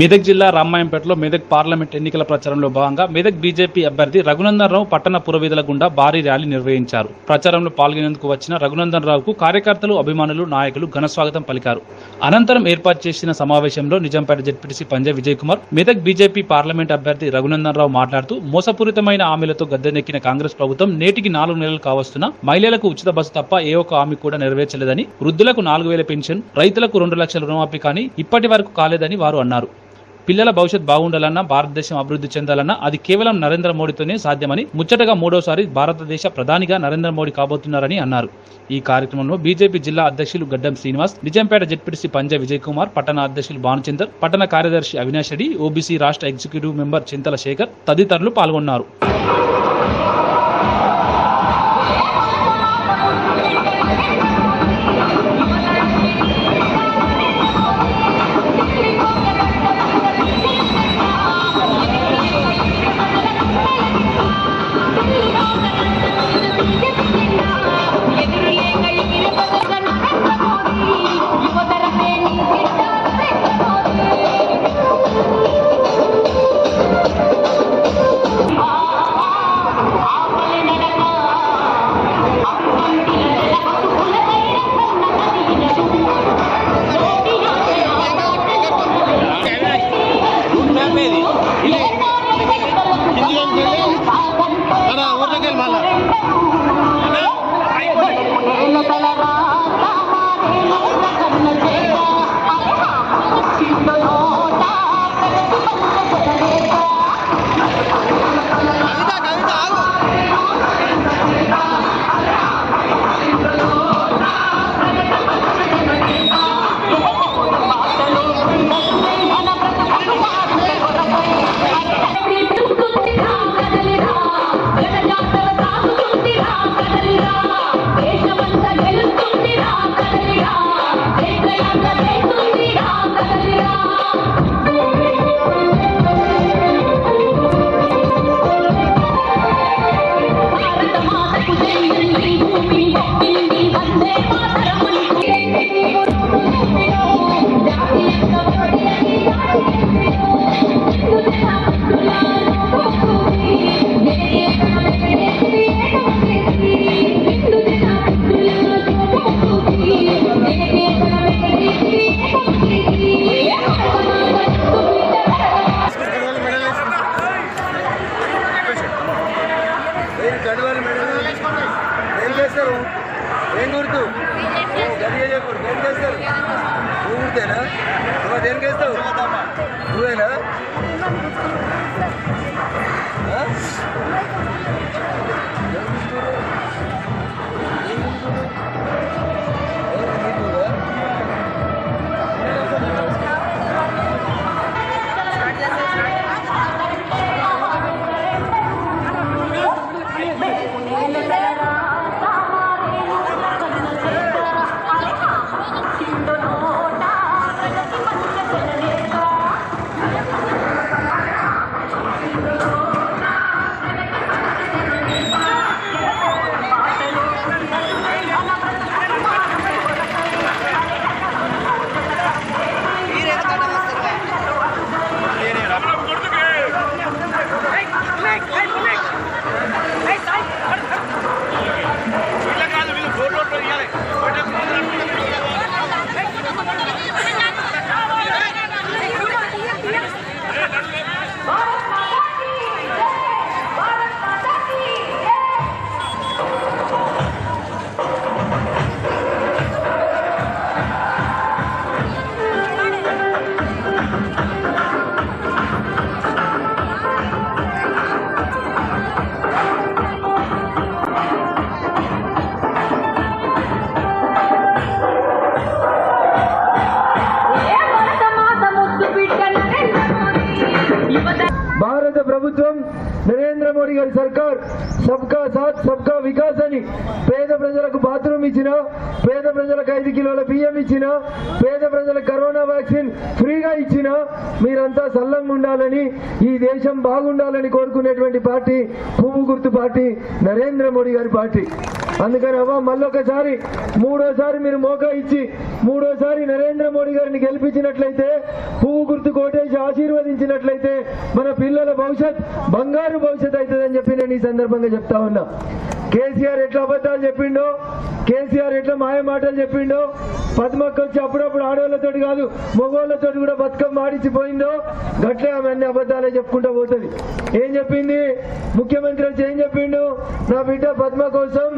మెదక్ జిల్లా రామాయంపేటలో మెదక్ పార్లమెంట్ ఎన్నికల ప్రచారంలో భాగంగా మెదక్ బీజేపీ అభ్యర్థి రఘునందన్ రావు పట్టణ పురవీధుల గుండా భారీ ర్యాలీ నిర్వహించారు. ప్రచారంలో పాల్గొనేందుకు వచ్చిన రఘునందన్ రావుకు కార్యకర్తలు అభిమానులు నాయకులు ఘనస్వాగతం పలికారు. అనంతరం ఏర్పాటు చేసిన సమావేశంలో Nizampet ZPTC Panja Vijay Kumar Medak BJP parliament అభ్యర్థి రఘునందన్ రావు మాట్లాడుతూ మోసపూరితమైన హామీలతో గద్దెనెక్కిన కాంగ్రెస్ ప్రభుత్వం నేటికి నాలుగు నెలలు కావస్తున్నా మహిళలకు ఉచిత బస్సు తప్ప ఏ ఒక్క హామీ కూడా నెరవేర్చలేదని వృద్ధులకు నాలుగు వేల పెన్షన్ రైతులకు రెండు లక్షల రుణమాఫీ కానీ ఇప్పటి వరకు కాలేదని వారు అన్నారు. పిల్లల భవిష్యత్ బాగుండాలన్నా భారతదేశం అభివృద్ధి చెందాలన్నా అది కేవలం నరేంద్ర మోడీతోనే సాధ్యమని ముచ్చటగా మూడోసారి భారతదేశ ప్రధానిగా నరేంద్ర మోడీ కాబోతున్నారని అన్నారు. ఈ కార్యక్రమంలో బీజేపీ జిల్లా అధ్యక్షులు గడ్డం శ్రీనివాస్ నిజాంపేట జెడ్పీటీసీ పంజా విజయ్ కుమార్ పట్టణ అధ్యక్షులు భానుచందర్ పట్టణ కార్యదర్శి అవినాష్ రెడ్డి ఓబీసీ రాష్ట్ర ఎగ్జిక్యూటివ్ మెంబర్ చింతల శేఖర్ తదితరులు పాల్గొన్నారు. ఏం మేడం. ఏం చేస్తారు? ఏం గుర్తు గడియ చెప్పు ఏం చేస్తారు? నువ్వు గుర్తేనా నువ్వు దేనికి వేస్తావు? నువ్వేనా? నరేంద్ర మోడీ గారి సర్కార్ సబ్కా సాత్ సబ్కా వికాస్ అని పేద ప్రజలకు బాత్రూమ్ ఇచ్చిన పేద ప్రజలకు ఐదు కిలోల బియ్యం ఇచ్చిన పేద ప్రజలకు కరోనా వ్యాక్సిన్ ఫ్రీగా ఇచ్చిన మీరంతా సల్లంగా ఉండాలని ఈ దేశం బాగుండాలని కోరుకునేటువంటి పార్టీ పువ్వు గుర్తు పార్టీ నరేంద్ర మోడీ గారి పార్టీ. అందుకని అవ్వ మళ్ళొకసారి మూడోసారి మీరు మోకా ఇచ్చి మూడోసారి నరేంద్ర మోడీ గారిని గెలిపించినట్లయితే పువ్వు గుర్తు కోటేసి ఆశీర్వదించినట్లయితే మన పిల్లల భవిష్యత్ బంగారు భవిష్యత్ అవుతుందని చెప్పి నేను ఈ సందర్భంగా చెప్తా ఉన్నా. కేసీఆర్ ఎట్లా అబద్ధాలు చెప్పిండో కేసీఆర్ ఎట్లా మాయ మాటలు చెప్పిండో పద్మక్క వచ్చి అప్పుడప్పుడు ఆడవాళ్ళతోటి కాదు మగవాళ్ళతోటి కూడా బతుకమ్మ ఆడించిపోయిందో గట్లే ఆమె అన్ని అబద్ధాలే చెప్పుకుంటా పోతుంది. ఏం చెప్పింది? ముఖ్యమంత్రి వచ్చి ఏం చెప్పిండు? నా బిడ్డ పద్మ కోసం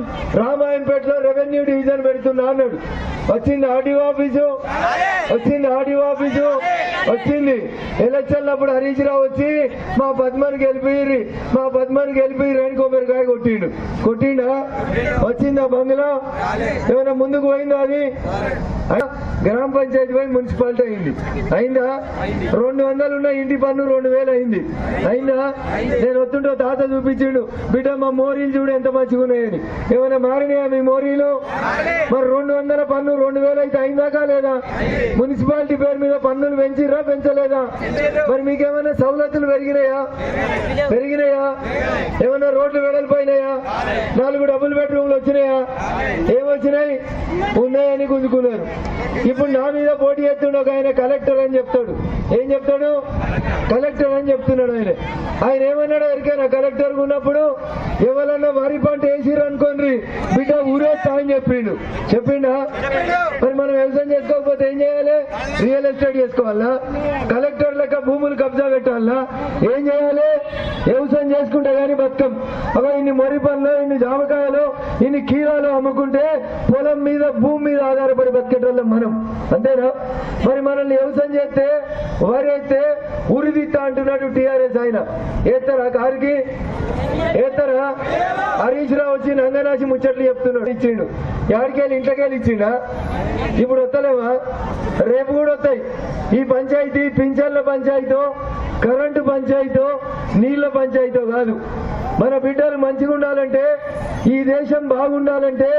రామాయణపేటలో రెవెన్యూ డివిజన్ పెడుతున్నా అన్నాడు. వచ్చింది ఆర్డీఓ ఆఫీసు. వచ్చింది ఆర్డీఓ ఆఫీసు. వచ్చింది. ఎలక్షన్లప్పుడు హరీష్ రావు వచ్చి మా పద్మని గెలిపిరి మా పద్మని గెలిపిరి అని కొబ్బరికాయ కొట్టిండు. కొట్టిండా? వచ్చిందా బంగ్లా? ఏమైనా ముందుకు పోయిందా అది? గ్రామ పంచాయతీ పోయి మున్సిపాలిటీ అయింది. అయిందా? రెండు వందలు ఉన్న ఇంటి పన్ను రెండు వేలు అయింది. అయిందా? నేను వస్తుంటే తాత చూపించిండు బిడ్డ మా మోరీలు చూడు ఎంత మంచిగా ఉన్నాయని. ఏమైనా మారినాయా మీ మోరీలు? మరి రెండు వందల పన్ను రెండు వేలు అయితే అయిందాకా లేదా? మున్సిపాలిటీ పేరు మీద పన్నులు పెంచిర్రా పెంచలేదా? మరి మీకేమైనా సవలతులు పెరిగినాయా? పెరిగినాయా? ఏమైనా రోడ్లు వెడల్పోయినాయా? నాలుగు డబుల్ బెడ్రూమ్లు వచ్చినాయా? ఏమొచ్చినాయి? ఉన్నాయని గుంజుకున్నారు ఇప్పుడు నా మీద పోటీ ఎత్తుండు ఒక ఆయన కలెక్టర్ అని చెప్తాడు. ఏం చెప్తాడు? కలెక్టర్ అని చెప్తున్నాడు ఆయన. ఆయన ఏమన్నాడు? ఎరికైనా కలెక్టర్ ఉన్నప్పుడు ఎవరన్నా వరి పంట వేసిరు అనుకోండి బిడ్డ ఊరేస్తా అని చెప్పిండు. చెప్పిండా? మరి మనం వ్యవసాయం చేసుకోకపోతే ఏం చేయాలి? రియల్ ఎస్టేట్ చేసుకోవాలా? కలెక్టర్ లెక్క భూములు కబ్జా పెట్టాలా? ఏం చేయాలి? వ్యవసాయం చేసుకుంటే గానీ బతుకం. అలా ఇన్ని మొరి పనులు ఇన్ని జామకాయలు ఇన్ని కీరాలు అమ్ముకుంటే పొలం మీద భూమి మీద ఆధారపడి బతికేటోళ్ళం మనం. అంతేనా? మరి మనల్ని వ్యవసాయం చేస్తే వరి అయితే ఉరిదిత్తా అంటున్నాడు టీఆర్ఎస్ ఆయన. ఏస్తారా కారుకి? ఏస్తారా హరీష్ రావు వచ్చి నందనాశి ముచ్చట్లు చెప్తున్నాడు. ఇచ్చిండు. యాడికెళ్ళి ఇంట్లోకెళ్ళి ఇచ్చిండా? ఇప్పుడు వస్తలేవా? రేపు కూడా వస్తాయి. ఈ పంచాయతీ పింఛన్ల పంచాయతీ కరెంటు పంచాయతీ నీళ్ళ పంచాయతీ కాదు. మన బిడ్డలు మంచిగా ఉండాలంటే ఈ దేశం బాగుండాలంటే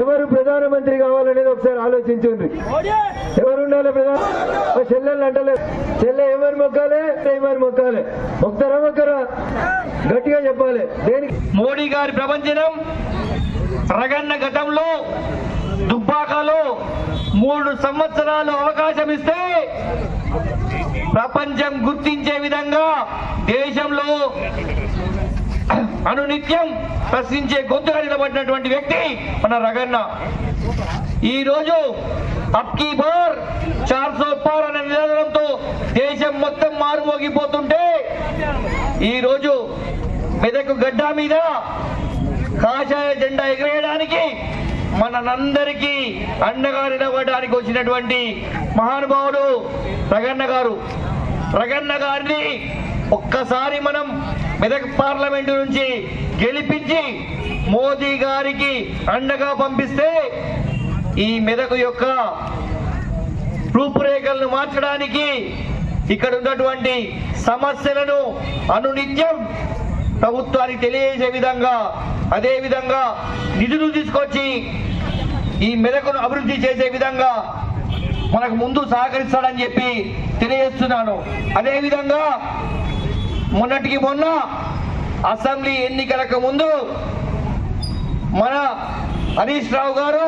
ఎవరు ప్రధానమంత్రి కావాలనేది ఒకసారి ఆలోచించండి. ఎవరు ఉండాలి ప్రధాన? ఓ చెల్లెళ్ళు అంటలేదు. చెల్లె ఎవరు మొక్కాలే? ఎవరు మొక్కాలి? మొక్తారా మొక్కరా? గట్టిగా చెప్పాలి. దేనికి? మోడీ గారి ప్రపంచం ప్రగన్న గతంలో దుబ్బాకలో మూడు సంవత్సరాలు అవకాశం ఇస్తే ప్రపంచం గుర్తించే విధంగా దేశంలో అనునిత్యం ప్రశ్నించే గొంతుగా నిలబడినటువంటి వ్యక్తి మన రగన్న. ఈ రోజు అప్కీ బార్ చార్ సో పార్ అనే నినాదంతో దేశం మొత్తం మారుమోగిపోతుంటే ఈ రోజు మెదకు గడ్డ మీద కాషాయ జెండా ఎగరేయడానికి మనందరికీ అండగా నిలబడడానికి వచ్చినటువంటి మహానుభావుడు రగన్న గారు. రగన్న గారిని ఒక్కసారి మనం మెదక్ పార్లమెంటు నుంచి గెలిపించి మోదీ గారికి అండగా పంపిస్తే ఈ మెదకు యొక్క రూపురేఖలను మార్చడానికి ఇక్కడ ఉన్నటువంటి సమస్యలను అనునిత్యం ప్రభుత్వానికి తెలియజేసే విధంగా అదే విధంగా నిధులు తీసుకొచ్చి ఈ మెదకును అభివృద్ధి చేసే విధంగా మనకు ముందు సహకరిస్తాడని చెప్పి తెలియజేస్తున్నాను. అదే విధంగా మొన్నటికి మొన్న అసెంబ్లీ ఎన్నికలకు ముందు మన హరీష్ రావు గారు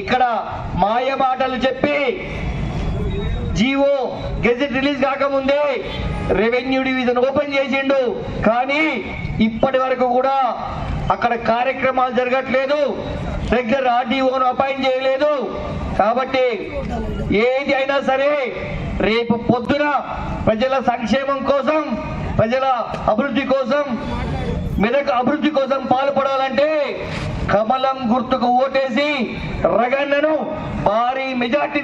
ఇక్కడ మాయ మాటలు చెప్పి జీవో గెజెట్ రిలీజ్ కాకముందే రెవెన్యూ డివిజన్ ఓపెన్ చేసిండు. కానీ ఇప్పటి వరకు కూడా అక్కడ కార్యక్రమాలు జరగట్లేదు. దగ్గర ఆర్డీఓను అపాయింట్ చేయలేదు. కాబట్టి ఏది అయినా సరే రేపు పొద్దున ప్రజల సంక్షేమం కోసం ప్రజల అభివృద్ధి కోసం మెదక్ అభివృద్ధి కోసం పాల్పడాలంటే కమలం గుర్తుకు ఓటేసి రగన్నను భారీ మెజార్టీ